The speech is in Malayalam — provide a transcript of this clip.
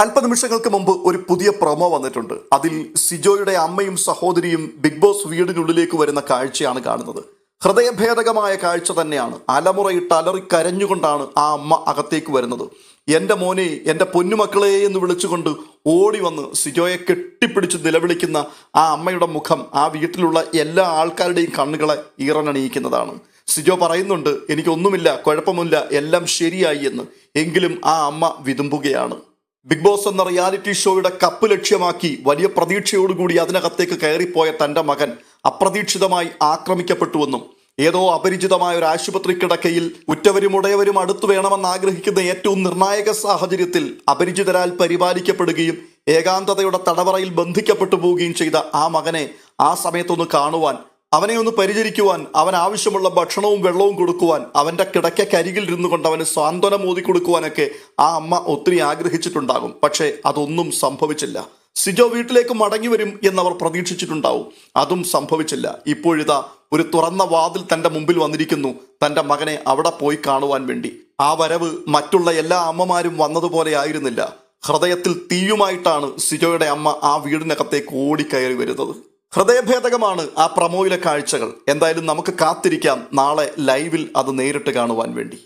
അല്പനിമിഷങ്ങൾക്ക് മുമ്പ് ഒരു പുതിയ പ്രൊമോ വന്നിട്ടുണ്ട്. അതിൽ സിജോയുടെ അമ്മയും സഹോദരിയും ബിഗ് ബോസ് വീടിനുള്ളിലേക്ക് വരുന്ന കാഴ്ചയാണ് കാണുന്നത്. ഹൃദയഭേദകമായ കാഴ്ച തന്നെയാണ്. അലമുറയിട്ട് അലറി കരഞ്ഞുകൊണ്ടാണ് ആ അമ്മ അകത്തേക്ക് വരുന്നത്. എന്റെ മോനെ എന്റെ പൊന്നുമക്കളെ എന്ന് വിളിച്ചുകൊണ്ട് ഓടി വന്ന് സിജോയെ കെട്ടിപ്പിടിച്ച് നിലവിളിക്കുന്ന ആ അമ്മയുടെ മുഖം ആ വീട്ടിലുള്ള എല്ലാ ആൾക്കാരുടെയും കണ്ണുകളെ ഈറനണിയിക്കുന്നതാണ്. സിജോ പറയുന്നുണ്ട് എനിക്കൊന്നുമില്ല കുഴപ്പമില്ല എല്ലാം ശരിയായി എന്ന്. എങ്കിലും ആ അമ്മ വിതുമ്പുകയാണ്. ബിഗ് ബോസ് എന്ന റിയാലിറ്റി ഷോയുടെ കപ്പ് ലക്ഷ്യമാക്കി വലിയ പ്രതീക്ഷയോടുകൂടി അതിനകത്തേക്ക് കയറിപ്പോയ തന്റെ മകൻ അപ്രതീക്ഷിതമായി ആക്രമിക്കപ്പെട്ടുവെന്നും ഏതോ അപരിചിതമായ ഒരു ആശുപത്രി കിടക്കയിൽ ഉറ്റവരും ഉടയവരും അടുത്തു വേണമെന്ന് ആഗ്രഹിക്കുന്ന ഏറ്റവും നിർണായക സാഹചര്യത്തിൽ അപരിചിതരാൽ പരിപാലിക്കപ്പെടുകയും ഏകാന്തതയുടെ തടവറയിൽ ബന്ധിക്കപ്പെട്ടു പോവുകയും ചെയ്ത ആ മകനെ ആ സമയത്തൊന്ന് കാണുവാൻ അവനെ ഒന്ന് പരിചരിക്കുവാൻ അവൻ ആവശ്യമുള്ള ഭക്ഷണവും വെള്ളവും കൊടുക്കുവാൻ അവന്റെ കിടക്കക്കരികിൽ ഇരുന്നു കൊണ്ട് അവന് സാന്ത്വനം ഓതി കൊടുക്കുവാനൊക്കെ ആ അമ്മ ഒത്തിരി ആഗ്രഹിച്ചിട്ടുണ്ടാകും. പക്ഷേ അതൊന്നും സംഭവിച്ചില്ല. സിജോ വീട്ടിലേക്ക് മടങ്ങി വരും എന്നവർ പ്രതീക്ഷിച്ചിട്ടുണ്ടാവും. അതും സംഭവിച്ചില്ല. ഇപ്പോഴിതാ ഒരു തുറന്ന വാതിൽ തന്റെ മുമ്പിൽ വന്നിരിക്കുന്നു. തന്റെ മകനെ അവിടെ പോയി കാണുവാൻ വേണ്ടി. ആ വരവ് മറ്റുള്ള എല്ലാ അമ്മമാരും വന്നതുപോലെ ആയിരുന്നില്ല. ഹൃദയത്തിൽ തീയുമായിട്ടാണ് സിജോയുടെ അമ്മ ആ വീടിനകത്തേക്ക് ഓടിക്കയറി വരുന്നത്. ഹൃദയഭേദകമാണ് ആ പ്രമോയിലെ കാഴ്ചകൾ. എന്തായാലും നമുക്ക് കാത്തിരിക്കാം നാളെ ലൈവിൽ അത് നേരിട്ട് കാണുവാൻ വേണ്ടി.